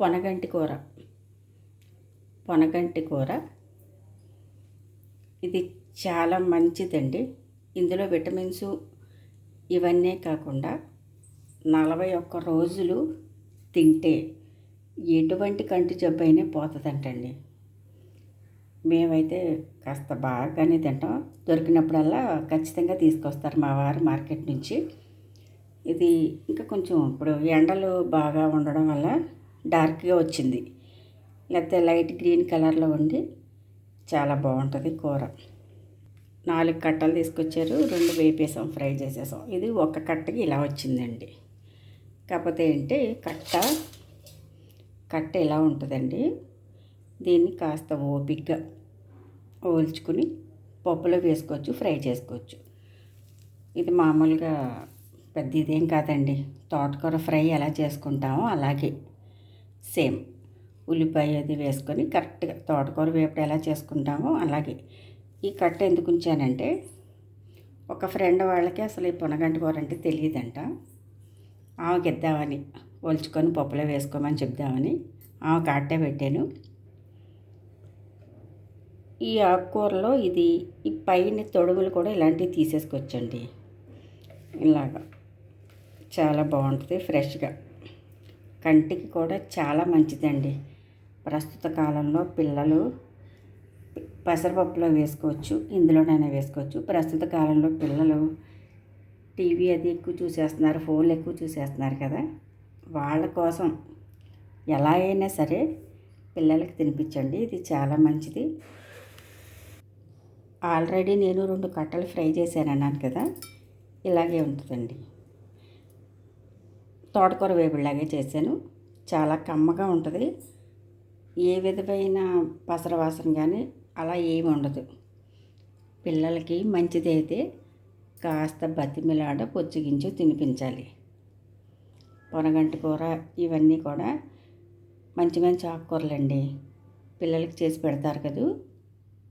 పొనగంటి కూర. పొనగంటి కూర. ఇది చాలా మంచిదండి. ఇందులో విటమిన్స్ ఇవన్నీ కాకుండా నలభై ఒక్క రోజులు తింటే ఎటువంటి కంటి జబ్బు అయినా పోతుందంటండి. మేమైతే కాస్త బాగానే తింటాం. దొరికినప్పుడల్లా ఖచ్చితంగా తీసుకొస్తారు మా వారు మార్కెట్ నుంచి. ఇది ఇంకా కొంచెం ఇప్పుడు ఎండలు బాగా ఉండడం వల్ల డార్క్గా వచ్చింది. లేకపోతే లైట్ గ్రీన్ కలర్లో ఉండి చాలా బాగుంటుంది కూర. నాలుగు కట్టలు తీసుకొచ్చారు. రెండు వేపేసాం ఫ్రై చేసేసాం. ఇది ఒక కట్టకి ఇలా వచ్చిందండి. కాకపోతే ఏంటి కట్ట కట్ట ఇలా ఉంటుందండి. దీన్ని కాస్త ఓపిగ్గా ఓల్చుకుని పప్పులో వేసుకోవచ్చు ఫ్రై చేసుకోవచ్చు. ఇది మామూలుగా పెద్ద ఇదేం కాదండి. తోటకూర ఫ్రై ఎలా చేసుకుంటామో అలాగే. సేమ్ ఉల్లిపాయ అది వేసుకొని కరెక్ట్గా తోటకూర వేపుడు ఎలా చేసుకుంటామో అలాగే. ఈ కట్ట ఎందుకు ఉంచానంటే ఒక ఫ్రెండ్ వాళ్ళకి అసలు ఈ పునగంటి కూర అంటే తెలియదంట. ఆమెకి ఇద్దామని ఒలుచుకొని పప్పులో వేసుకోమని చెప్దామని ఆమెకు అట్టే పెట్టాను. ఈ ఆకుకూరలో ఇది ఈ పైన తొడుగులు కూడా ఇలాంటివి తీసేసుకొచ్చండి. ఇలాగా. చాలా బాగుంటుంది ఫ్రెష్గా. కంటికి కూడా చాలా మంచిదండి. ప్రస్తుత కాలంలో పిల్లలు పెసరపప్పులో వేసుకోవచ్చు ఇందులోనైనా వేసుకోవచ్చు. ప్రస్తుత కాలంలో పిల్లలు టీవీ అది ఎక్కువ చూసేస్తున్నారు ఫోన్లు ఎక్కువ చూసేస్తున్నారు కదా. వాళ్ళ కోసం ఎలా అయినా సరే పిల్లలకి తినిపించండి ఇది చాలా మంచిది. ఆల్రెడీ నేను రెండు కట్టలు ఫ్రై చేశాను అన్నాను కదా ఇలాగే ఉంటుందండి. తోటకూర వేపుడులాగే చేశాను. చాలా కమ్మగా ఉంటుంది. ఏ విధమైన పసర వాసన కానీ అలా ఏమి ఉండదు. పిల్లలకి మంచిదైతే కాస్త బతిమిలాడ పొచ్చిగించు తినిపించాలి. పొనగంటి కూర ఇవన్నీ కూడా మంచి మంచి ఆకుకూరలండి. పిల్లలకి చేసి పెడతారు కదూ.